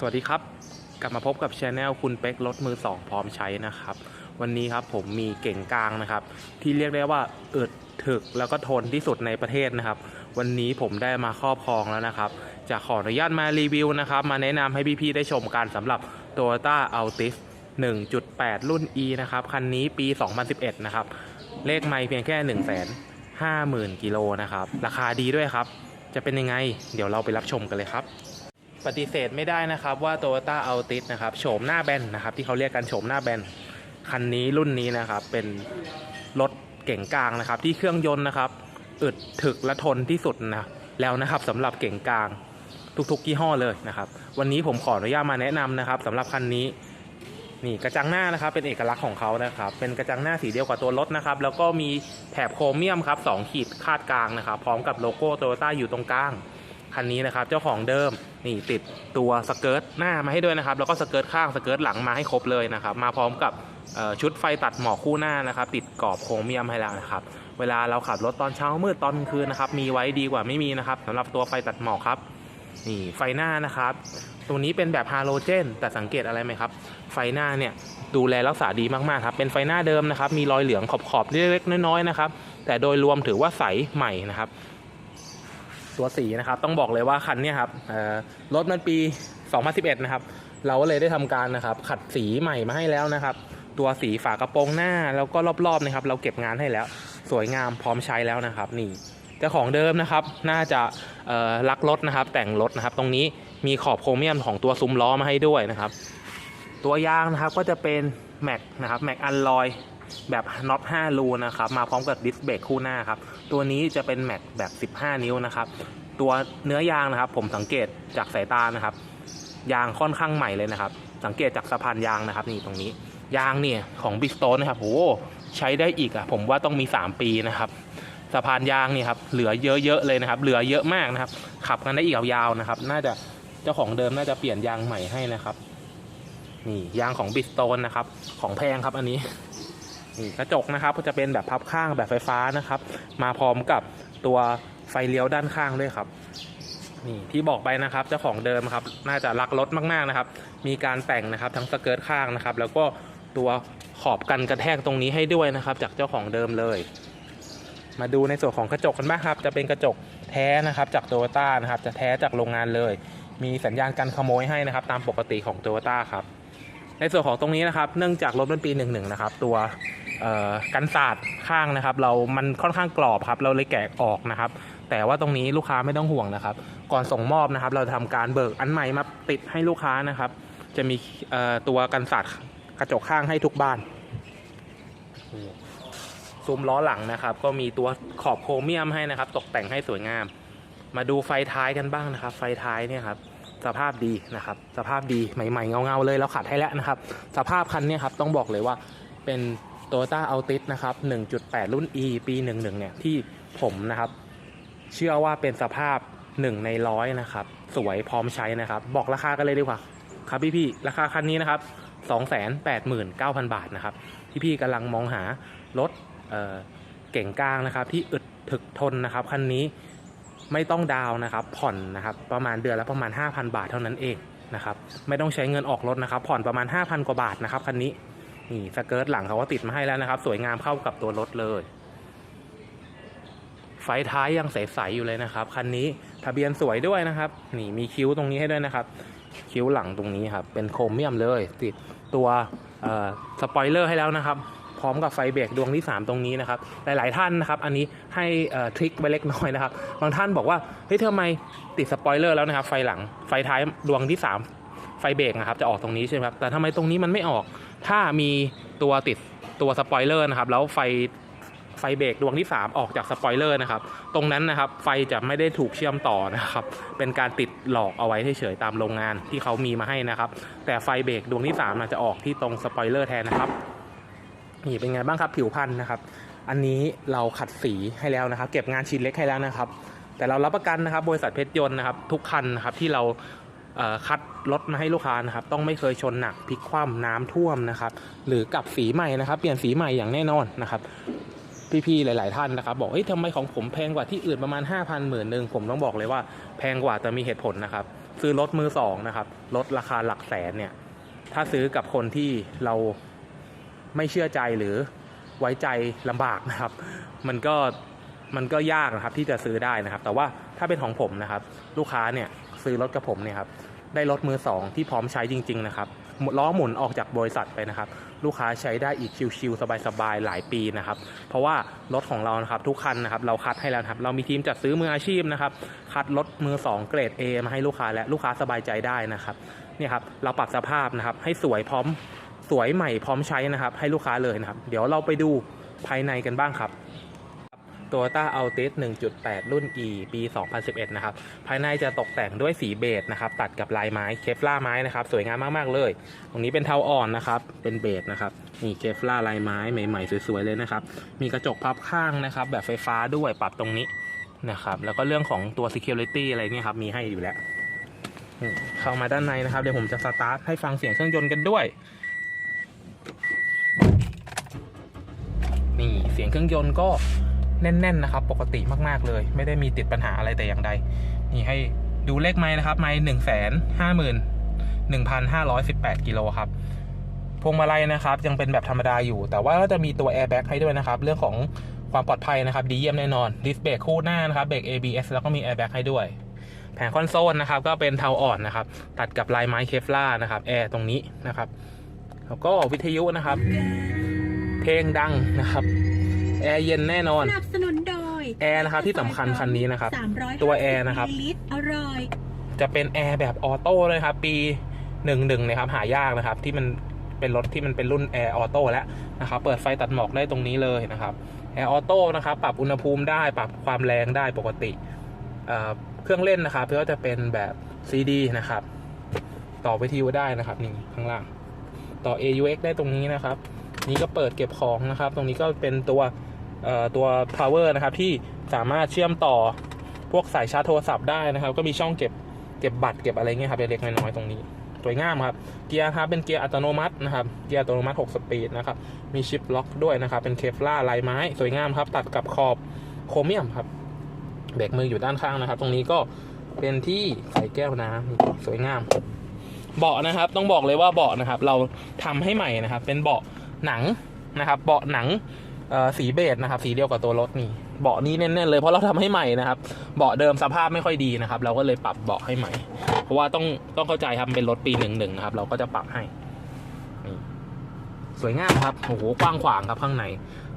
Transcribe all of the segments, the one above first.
สวัสดีครับ กลับมาพบกับช anel คุณเป็กรถมือสองพร้อมใช้นะครับ วันนี้ครับผมมีเก่งกลางนะครับ ที่เรียกได้ว่าอึดถึกแล้วก็ทนที่สุดในประเทศนะครับ วันนี้ผมได้มาครอบครองแล้วนะครับ จะขออนุญาตมารีวิวนะครับ มาแนะนำให้พี่ๆได้ชมกันสำหรับ Toyota Altis 1.8 รุ่น E นะครับ คันนี้ปี 2011 นะครับ เลขไม่เพียงแค่ 1 5 0 0 0 0กิโลนะครับ ราคาดีด้วยครับ จะเป็นยังไง เดี๋ยวเราไปรับชมกันเลยครับ ปฏิเสธไม่ได้นะครับว่า Toyota Altis นะครับโฉมหน้าแบนนะครับที่เขาเรียกกันโฉมหน้าแบนคันนี้รุ่นนี้นะครับเป็นรถเก่งกลางนะครับ ที่เครื่องยนต์นะครับอึดถึกและทนที่สุดนะแล้วนะครับสำหรับเก่งกลางทุกๆยี่ห้อเลยนะครับ วันนี้ผมขออนุญาตมาแนะนำนะครับสำหรับคันนี้นี่กระจังหน้านะครับเป็นเอกลักษณ์ของเขานะครับ เป็นกระจังหน้าสีเดียวกับตัวรถนะครับ แล้วก็มีแถบโครเมียมครับสองขีดคาดกลางนะครับ พร้อมกับโลโก้โตโยต้าอยู่ตรงกลาง คันนี้นะครับเจ้าของเดิมนี่ติดตัวสเกิร์ตหน้ามาให้ด้วยนะครับ แล้วก็สเกิร์ตข้างสเกิร์ตหลังมาให้ครบเลยนะครับ มาพร้อมกับชุดไฟตัดหมอกคู่หน้านะครับ ติดกรอบโครเมียมให้แล้วนะครับ เวลาเราขับรถตอนเช้ามืดตอนคืนนะครับ มีไว้ดีกว่าไม่มีนะครับสำหรับตัวไฟตัดหมอกครับนี่ไฟหน้านะครับ ตัวนี้เป็นแบบฮาโลเจน แต่สังเกตอะไรไหมครับ ไฟหน้าเนี่ยดูแลรักษาดีมากๆครับ เป็นไฟหน้าเดิมนะครับ มีรอยเหลืองขอบๆเล็กๆน้อยๆนะครับ แต่โดยรวมถือว่าใสใหม่นะครับ ตัวสีนะครับ ต้องบอกเลยว่าคันนี้ครับรถมันปี 2011 นะครับ เราก็เลยได้ทำการนะครับ ขัดสีใหม่มาให้แล้วนะครับ ตัวสีฝากระโปรงหน้าแล้วก็รอบๆนะครับ เราเก็บงานให้แล้ว สวยงามพร้อมใช้แล้วนะครับนี่จ้าของเดิมนะครับ น่าจะเอ่อรักรถนะครับ แต่งรถนะครับ ตรงนี้มีขอบโครเมียมของตัวซุ้มล้อมาให้ด้วยนะครับ ตัวยางนะครับก็จะเป็นแม็กนะครับแม็กอันลอย แบบน็อต5รูนะครับมาพร้อมกับดิสเบรกคู่หน้าครับตัวนี้จะเป็นแม็กแบบ 15 นิ้วนะครับตัวเนื้อยางนะครับ ผมสังเกตจากสายตานะครับ ยางค่อนข้างใหม่เลยนะครับ สังเกตจากสะพานยางนะครับ นี่ตรงนี้ ยางเนี่ยของบิสโตนนะครับโหใช้ได้อีกอะผมว่าต้องมี 3 ปีนะครับสะพานยางนี่ครับเหลือเยอะๆเลยนะครับ เหลือเยอะมากนะครับ ขับกันได้อีกยาวๆนะครับ น่าจะเจ้าของเดิมน่าจะเปลี่ยนยางใหม่ให้นะครับ นี่ยางของบิสโตนนะครับ ของแพงครับอันนี้ นี่กระจกนะครับก็จะเป็นแบบพับข้างแบบไฟฟ้านะครับ มาพร้อมกับตัวไฟเลี้ยวด้านข้างด้วยครับ นี่ที่บอกไปนะครับเจ้าของเดิมครับ น่าจะรักรถมากๆนะครับ มีการแต่งนะครับทั้งสเกิร์ตข้างนะครับ แล้วก็ตัวขอบกันกระแทกตรงนี้ให้ด้วยนะครับ จากเจ้าของเดิมเลย มาดูในส่วนของกระจกกันบ้างครับ จะเป็นกระจกแท้นะครับ จากโตโยต้านะครับ จะแท้จากโรงงานเลย มีสัญญาณการขโมยให้นะครับ ตามปกติของโตโยต้าครับในส่วนของตรงนี้นะครับ เนื่องจากรถเป็นปี 11 นะครับ ตัว กันศาสตร์ข้างนะครับ เรามันค่อนข้างกรอบครับ เราเลยแกะออกนะครับ แต่ว่าตรงนี้ลูกค้าไม่ต้องห่วงนะครับ ก่อนส่งมอบนะครับ เราจะทำการเบิกอันใหม่มาติดให้ลูกค้านะครับ จะมีตัวกันศาสตร์กระจกข้างให้ทุกบ้านซุ้มล้อหลังนะครับ ก็มีตัวขอบโครเมียมให้นะครับ ตกแต่งให้สวยงาม มาดูไฟท้ายกันบ้างนะครับ ไฟท้ายเนี่ยครับสภาพดีนะครับ สภาพดีใหม่ๆเงาๆเลยแล้วขัดให้แล้วนะครับ สภาพคันเนี้ครับต้องบอกเลยว่าเป็น Toyota Altis นะครับ 1.8 รุ่น E ปี 11 เนี่ย ที่ผมนะครับ เชื่อว่าเป็นสภาพ 1 ในร้อยนะครับ สวยพร้อมใช้นะครับ บอกราคากันเลยดีกว่า ครับพี่ๆราคาคันนี้นะครับ 289,000 บาทนะครับ พี่ๆกำลังมองหารถเเก่งกลางนะครับ ที่อึดถึกทนนะครับ คันนี้ไม่ต้องดาวน์นะครับ ผ่อนนะครับ ประมาณเดือนละประมาณ 5,000 บาทเท่านั้นเองนะครับ ไม่ต้องใช้เงินออกรถนะครับ ผ่อนประมาณ 5,000 กว่าบาทนะครับคันนี้ นี่สเกิร์ตหลังเขาก็ติดมาให้แล้วนะครับ สวยงามเข้ากับตัวรถเลย ไฟท้ายยังใสๆอยู่เลยนะครับ คันนี้ทะเบียนสวยด้วยนะครับ นี่มีคิ้วตรงนี้ให้ด้วยนะครับ คิ้วหลังตรงนี้ครับ เป็นโครเมียมเลย ติดตัวสปอยเลอร์ให้แล้วนะครับ พร้อมกับไฟเบรกดวงที่ 3 ตรงนี้นะครับ หลาย ๆ ท่านนะครับ อันนี้ให้ทริคไว้เล็กน้อยนะครับ บางท่านบอกว่าเฮ้ยทำไมติดสปอยเลอร์แล้วนะครับ ไฟหลังไฟท้ายดวงที่ 3 ไฟเบรกนะครับจะออกตรงนี้ใช่ไหมครับแต่ทำไมตรงนี้มันไม่ออก ถ้ามีตัวติดตัวสปอยเลอร์นะครับแล้วไฟไฟเบรกดวงที่ 3 ออกจากสปอยเลอร์นะครับ ตรงนั้นนะครับไฟจะไม่ได้ถูกเชื่อมต่อนะครับ เป็นการติดหลอกเอาไว้เฉยๆตามโรงงานที่เขามีมาให้นะครับ แต่ไฟเบรกดวงที่3อาจจะออกที่ตรงสปอยเลอร์แทนนะครับนี่เป็นไงบ้างครับผิวพันธุ์นะครับ อันนี้เราขัดสีให้แล้วนะครับ เก็บงานชิ้นเล็กให้แล้วนะครับ แต่เรารับประกันนะครับ บริษัทเพชรยนต์นะครับ ทุกคันนะครับที่เรา คัดรถมาให้ลูกค้านะครับ ต้องไม่เคยชนหนักพลิกคว่ำน้ำท่วมนะครับ หรือกับสีใหม่นะครับ เปลี่ยนสีใหม่อย่างแน่นอนนะครับ พี่ๆหลาย ๆ ท่านนะครับ บอกเฮ้ยทำไมของผมแพงกว่าที่อื่นประมาณ 5 0 0 0 0หมื่นหนึ่งผมต้องบอกเลยว่าแพงกว่าแต่มีเหตุผลนะครับ ซื้อรถมือสองนะครับรถราคาหลักแสนเนี่ย ถ้าซื้อกับคนที่เราไม่เชื่อใจหรือไว้ใจลำบากนะครับ มันก็มันก็ยากนะครับที่จะซื้อได้นะครับ แต่ว่าถ้าเป็นของผมนะครับ ลูกค้าเนี่ยซื้อรถกับผมเนี่ยครับ ได้รถมือสองที่พร้อมใช้จริง ๆ นะครับล้อหมุนออกจากบริษัทไปนะครับ ลูกค้าใช้ได้อีกชิวๆสบายๆหลายปีนะครับ เพราะว่ารถของเรานะครับทุกคันนะครับเราคัดให้แล้วครับ เรามีทีมจัดซื้อมืออาชีพนะครับ คัดรถมือสองเกรด A มาให้ลูกค้าและลูกค้าสบายใจได้นะครับเนี่ยครับเราปรับสภาพนะครับ ให้สวยพร้อมสวยใหม่พร้อมใช้นะครับ ให้ลูกค้าเลยนะครับ เดี๋ยวเราไปดูภายในกันบ้างครับ Toyota Altis 1.8 รุ่น E ปี 2011 นะครับ ภายในจะตกแต่งด้วยสีเบจนะครับ ตัดกับลายไม้เคฟล่าไม้นะครับ สวยงามมาก ๆ เลย ตรงนี้เป็นเทาอ่อนนะครับ เป็นเบจนะครับ นี่เคฟล่าลายไม้ใหม่ ๆ สวย ๆ เลยนะครับ มีกระจกพับข้างนะครับ แบบไฟฟ้าด้วยปรับตรงนี้นะครับ แล้วก็เรื่องของตัว security อะไรนี่ครับ มีให้อยู่แล้ว เข้ามาด้านในนะครับ เดี๋ยวผมจะสตาร์ทให้ฟังเสียงเครื่องยนต์กันด้วยนี่เสียงเครื่องยนต์ก็ แน่นๆนะครับ ปกติมากๆเลย ไม่ได้มีติดปัญหาอะไรแต่อย่างใด นี่ให้ดูเลขไม้นะครับ ไม้หนึ่งแสนห้าหมื่นหนึ่งพันห้าร้อยสิบแปดกิโลครับพวงมาลัยนะครับ ยังเป็นแบบธรรมดาอยู่ แต่ว่าก็จะมีตัวแอร์แบ็กให้ด้วยนะครับ เรื่องของความปลอดภัยนะครับ ดีเยี่ยมแน่นอนดิสเบรกคู่หน้านะครับเบรก ABS แล้วก็มีแอร์แบ็กให้ด้วย แผงคอนโซลนะครับ ก็เป็นเทาอ่อนนะครับ ตัดกับลายไม้เคฟล่านะครับแอร์ตรงนี้นะครับ แล้วก็วิทยุนะครับ เพลงดังนะครับ แอร์เย็นแน่นอน สนับสนุนโดยแอร์นะครับที่สำคัญคันนี้นะครับ350ตัวแอร์นะครับ มิลลิลิตรอร่อย จะเป็นแอร์แบบออโต้เลยครับ ปีหนึ่งหนึ่งนะครับ หายากนะครับ ที่มันเป็นรถที่มันเป็นรุ่นแอร์ออโต้แล้วนะครับ เปิดไฟตัดหมอกได้ตรงนี้เลยนะครับแอร์ออโต้นะครับ ปรับอุณหภูมิได้ปรับความแรงได้ปกติเอ่อเครื่องเล่นนะครับก็จะเป็นแบบ CD นะครับ ต่อวิทยุได้นะครับ นี่ข้างล่าง ต่อ AUX ได้ตรงนี้นะครับ นี่ก็เปิดเก็บของนะครับ ตรงนี้ก็เป็นตัวเอ่อ ตัว power นะครับที่สามารถเชื่อมต่อพวกสายชาร์จโทรศัพท์ได้นะครับ ก็มีช่องเก็บเก็บบัตรเก็บอะไรเงี้ยครับเล็กๆน้อยๆตรงนี้สวยงามครับ เกียร์ครับเป็นเกียร์อัตโนมัตินะครับ เกียร์อัตโนมัติ 6 สปีดนะครับ มีชิปล็อกด้วยนะครับ เป็นเคฟล่าลายไม้ สวยงามครับ ตัดกับขอบโครเมียมครับ เบรกมืออยู่ด้านข้างนะครับ ตรงนี้ก็เป็นที่ใส่แก้วน้ำสวยงาม เบาะนะครับ ต้องบอกเลยว่าเบาะนะครับ เราทำให้ใหม่นะครับ เป็นเบาะหนังนะครับ เบาะหนัง สีเบจนะครับ สีเดียวกับตัวรถนี่ เบาะนี้แน่นๆเลยเพราะเราทำให้ใหม่นะครับ เบาะเดิมสภาพไม่ค่อยดีนะครับ เราก็เลยปรับเบาะให้ใหม่ เพราะว่าต้องต้องเข้าใจครับเป็นรถปีหนึ่งหนึ่งนะครับ เราก็จะปรับให้สวยงามครับโอ้โหกว้างขวางครับข้างใน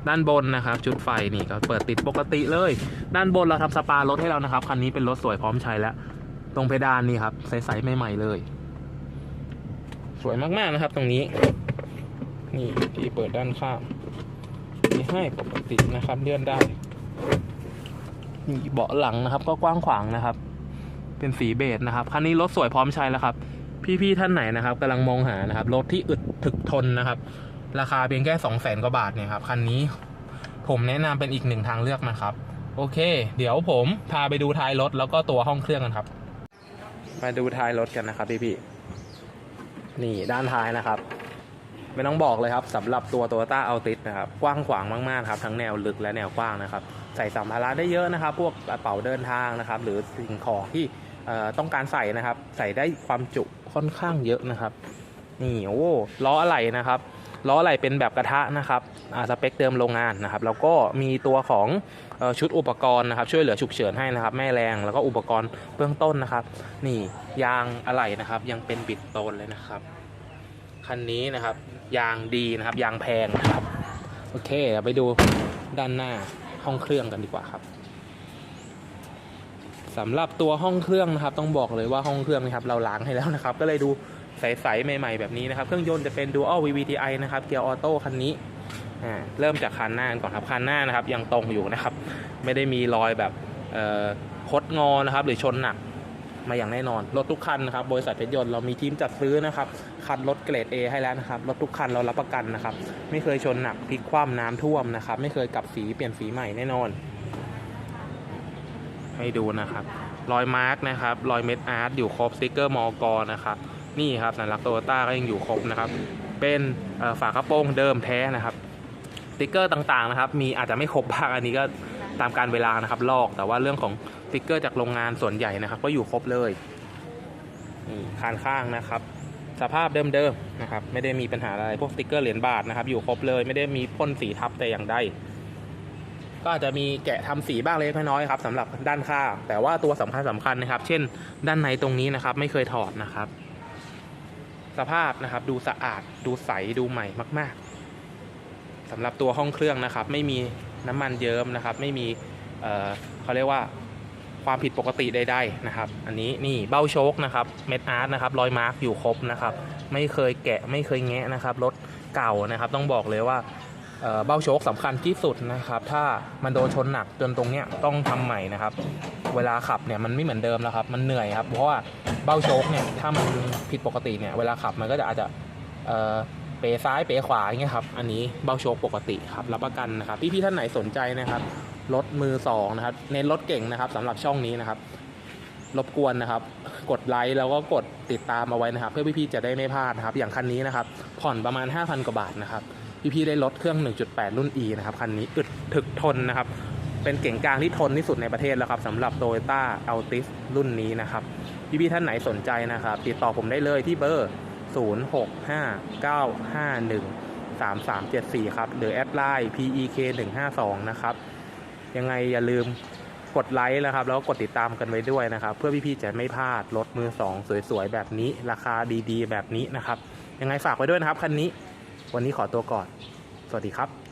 ด้านบนนะครับ ชุดไฟนี่ก็เปิดติดปกติเลย ด้านบนเราทำสปารถให้เรานะครับคันนี้เป็นรถสวยพร้อมใช้แล้ว ตรงเพดานนี่ครับใสๆใหม่ๆเลย สวยมากๆนะครับ ตรงนี้ นี่ที่เปิดด้านข้างมี ให้ปกตินะครับเลื่อนได้นี่เบาะหลังนะครับ ก็กว้างขวางนะครับ เป็นสีเบจนะครับคันนี้รถสวยพร้อมใช้แล้วครับ พี่ๆท่านไหนนะครับกำลังมองหานะครับรถที่อึดถึกทนนะครับ ราคาเพียงแค่สองแสนกว่าบาทเนี่ยครับคันนี้ผมแนะนำเป็นอีกหนึ่งทางเลือกนะครับ โอเค เดี๋ยวผมพาไปดูท้ายรถแล้วก็ตัวห้องเครื่องกันครับ มาดูท้ายรถกันนะครับพี่ๆนี่ด้านท้ายนะครับ ไม่ต้องบอกเลยครับสำหรับตัว Toyota Altis นะครับกว้างขวางมากๆครับทั้งแนวลึกและแนวกว้างนะครับใส่สัมภาระได้เยอะนะครับ พวกกระเป๋าเดินทางนะครับ หรือสิ่งของที่ต้องการใส่นะครับ ใส่ได้ความจุค่อนข้างเยอะนะครับนี่โอ้ล้ออะไหล่นะครับล้ออะไหล่เป็นแบบกระทะนะครับสเปคเดิมโรงงานนะครับแล้วก็มีตัวของอชุดอุปกรณ์นะครับ ช่วยเหลือฉุกเฉินให้นะครับ แม่แรงแล้วก็อุปกรณ์เบื้องต้นนะครับ นี่ยางอะไหล่นะครับ ยังเป็นบิดโตนเลยนะครับคันนี้นะครับ ยางดีนะครับ ยางแพงนะครับ โอเคเดี๋ยวไปดูด้านหน้าห้องเครื่องกันดีกว่าครับสำหรับตัวห้องเครื่องนะครับ ต้องบอกเลยว่าห้องเครื่องนะครับเราล้างให้แล้วนะครับ ก็เลยดูใสๆใหม่ๆแบบนี้นะครับ เครื่องยนต์จะเป็น Dual VVTi นะครับเกียร์ออโต้คันนี้อ่าเริ่มจากคันหน้าก่อนครับคันหน้านะครับยังตรงอยู่นะครับ ไม่ได้มีรอยแบบคดงอนะครับ หรือชนหนัก มาอย่างแน่นอน รถทุกคันนะครับ บริษัทเพชรยนต์เรามีทีมจัดซื้อนะครับ คัดรถเกรด A ให้แล้วนะครับ รถทุกคันเรารับประกันนะครับ ไม่เคยชนหนักพลิกคว่ำน้ำท่วมนะครับ ไม่เคยกลับสีเปลี่ยนสีใหม่แน่นอน ให้ดูนะครับ รอยมาร์กนะครับ รอยเม็ดอาร์ตอยู่ครบสติกเกอร์มอกอนะครับ นี่ครับสัญลักษณ์โตโยต้าก็ยังอยู่ครบนะครับ เป็นฝากระโปรงเดิมแท้นะครับสติกเกอร์ต่างๆนะครับ มีอาจจะไม่ครบบ้างอันนี้ก็ตามการเวลานะครับ ลอก แต่ว่าเรื่องของ ติกเกอร์จากโรงงานส่วนใหญ่นะครับ ก็อยู่ครบเลยนี่คานข้างนะครับ สภาพเดิมๆนะครับ ไม่ได้มีปัญหาอะไรพวกสติกเกอร์เหรียญบาทนะครับ อยู่ครบเลยไม่ได้มีพ่นสีทับแต่อย่างใดก็อาจจะมีแกะทำสีบ้างเล็กน้อยครับสำหรับด้านข้างแต่ว่าตัวสำคัญสำคัญนะครับ เช่น ด้านในตรงนี้นะครับ ไม่เคยถอดนะครับ สภาพนะครับ ดูสะอาดดูใสดูใหม่มาก ๆสำหรับตัวห้องเครื่องนะครับ ไม่มีน้ำมันเยิ้มนะครับ ไม่มีเเขาเรียกว่า ความผิดปกติใดๆนะครับ อันนี้นี่เบ้าโชคนะครับเม็ดอาร์ตนะครับรอยมาร์กอยู่ครบนะครับ ไม่เคยแกะไม่เคยแงะนะครับรถเก่านะครับ ต้องบอกเลยว่าเบ้าโชคสำคัญที่สุดนะครับ ถ้ามันโดนชนหนักจนตรงเนี้ยต้องทำใหม่นะครับ เวลาขับเนี่ยมันไม่เหมือนเดิมแล้วครับ มันเหนื่อยครับ เพราะว่าเบ้าโชคเนี่ยถ้ามันผิดปกติเนี่ยเวลาขับมันก็จะอาจจะเอ่อเป๋ซ้ายเป๋ขวาอย่างเงี้ยครับ อันนี้เบ้าโชคปกติครับ รับประกันนะครับ พี่ๆท่านไหนสนใจนะครับ รถมือสองนะครับ เน้นรถเก่งนะครับสำหรับช่องนี้นะครับ รบกวนนะครับ กดไลค์แล้วก็กดติดตามเอาไว้นะครับ เพื่อพี่ๆจะได้ไม่พลาดนะครับ อย่างคันนี้นะครับ ผ่อนประมาณ 5,000 กว่าบาทนะครับ พี่ๆได้รถเครื่อง 1.8 รุ่น E นะครับคันนี้อึดถึกทนนะครับ เป็นเก่งกลางที่ทนที่สุดในประเทศแล้วครับสำหรับ t o y ต้า Altis รุ่นนี้นะครับพี่ๆท่านไหนสนใจนะครับ ติดต่อผมได้เลยที่เบอร์ 0659513374 ครับ หรือแอดไลน์ PEK 152 นะครับ ยังไงอย่าลืมกดไลค์นะครับ แล้วก็กดติดตามกันไว้ด้วยนะครับ เพื่อพี่ๆจะไม่พลาดรถมือสองสวยๆ แบบนี้ ราคาดีๆ แบบนี้นะครับ ยังไงฝากไว้ด้วยนะครับคันนี้ วันนี้ขอตัวก่อน สวัสดีครับ